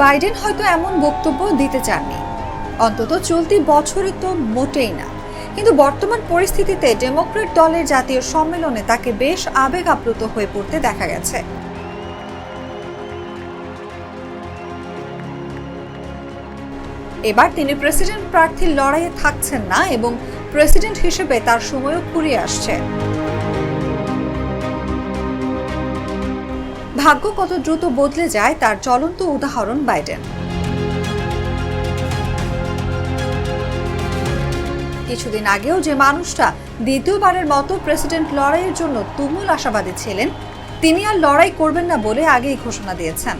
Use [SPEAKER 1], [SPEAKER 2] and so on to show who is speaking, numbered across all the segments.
[SPEAKER 1] Biden হয়তো এমন বক্তব্য দিতে চাননি। অন্তত চলতি বছরে তো মোটেই না। কিন্তু বর্তমান পরিস্থিতিতে ডেমোক্রেট দলের জাতীয় সম্মেলনে তাকে বেশ আবেগ আপ্লুত হয়ে পড়তে দেখা গেছে। এবার তিনি প্রেসিডেন্ট প্রার্থীর লড়াইয়ে থাকছেন না এবং প্রেসিডেন্ট হিসেবে তার সময়ও ফুরিয়ে আসছে। ভাগ্য কত দ্রুত বদলে যায় তার চলন্ত উদাহরণ বাইডেন। কিছুদিন আগেও যে মানুষটা দ্বিতীয়বারের মতো প্রেসিডেন্ট লড়াইয়ের জন্য তুমুল আশাবাদী ছিলেন, তিনি আর লড়াই করবেন না বলে আগেই ঘোষণা দিয়েছেন।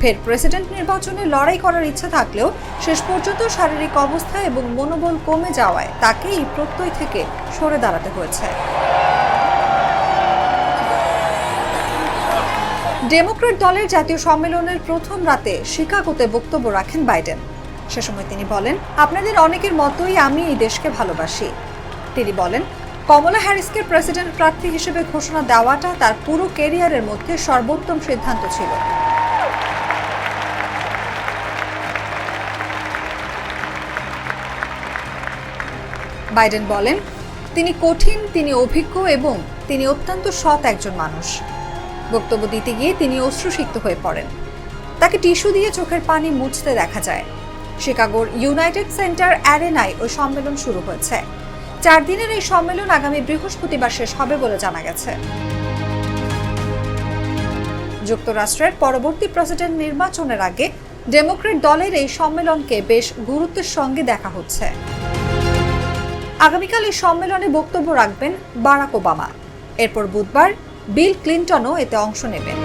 [SPEAKER 1] ফের প্রেসিডেন্ট নির্বাচনে লড়াই করার ইচ্ছা থাকলেও শেষ পর্যন্ত শারীরিক অবস্থা এবং মনোবল কমে যাওয়ায় তাকে এই প্রত্যয় থেকে সরে দাঁড়াতে হয়েছে। ডেমোক্রেট দলের জাতীয় সম্মেলনের প্রথম রাতে শিকাগোতে বক্তব্য রাখেন বাইডেন। সে সময় তিনি বলেন, আপনাদের অনেকের মতোই আমি এই দেশকে ভালোবাসি। তিনি বলেন, কমলা হ্যারিসকে প্রেসিডেন্ট প্রার্থী হিসেবে ঘোষণা দেওয়াটা তার পুরো কেরিয়ারের মধ্যে সর্বোত্তম সিদ্ধান্ত ছিল। বাইডেন বলেন, তিনি কঠিন, তিনি অভিজ্ঞ এবং তিনি অত্যন্ত সৎ একজন মানুষ। বক্তব্য দিতে গিয়ে তিনি অশ্রুসিক্ত হয়ে পড়েন। তাকে টিস্যু দিয়ে চোখের পানি মুছতে দেখা যায়। শিকাগোর ইউনাইটেড সেন্টার অ্যারেনায় ওই সম্মেলন শুরু হয়েছে। চার দিনের এই সম্মেলন আগামী বৃহস্পতিবার শেষ হবে বলে জানা গেছে। যুক্তরাষ্ট্রের পরবর্তী প্রেসিডেন্ট নির্বাচনের আগে ডেমোক্রেট দলের এই সম্মেলনকে বেশ গুরুত্বের সঙ্গে দেখা হচ্ছে। আগামীকাল এই সম্মেলনে বক্তব্য রাখবেন বারাক ওবামা। এরপর বুধবার বিল ক্লিন্টনও এতে অংশ নেবেন।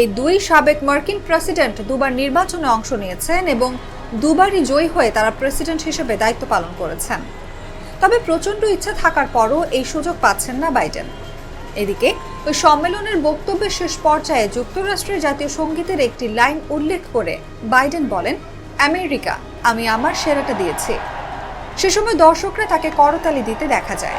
[SPEAKER 1] এই দুই সাবেক মার্কিন প্রেসিডেন্ট দুবার নির্বাচনে অংশ নিয়েছেন এবং দুবারই জয়ী হয়ে তারা প্রেসিডেন্ট হিসেবে দায়িত্ব পালন করেছেন। তবে প্রচণ্ড ইচ্ছা থাকার পরও এই সুযোগ পাচ্ছেন না বাইডেন। এদিকে, ওই সম্মেলনের বক্তব্যের শেষ পর্যায়ে যুক্তরাষ্ট্রের জাতীয় সঙ্গীতের একটি লাইন উল্লেখ করে বাইডেন বলেন, আমেরিকা, আমি আমার সেরাটা দিয়েছি। সে সময় দর্শকরা তাকে করতালি দিতে দেখা যায়।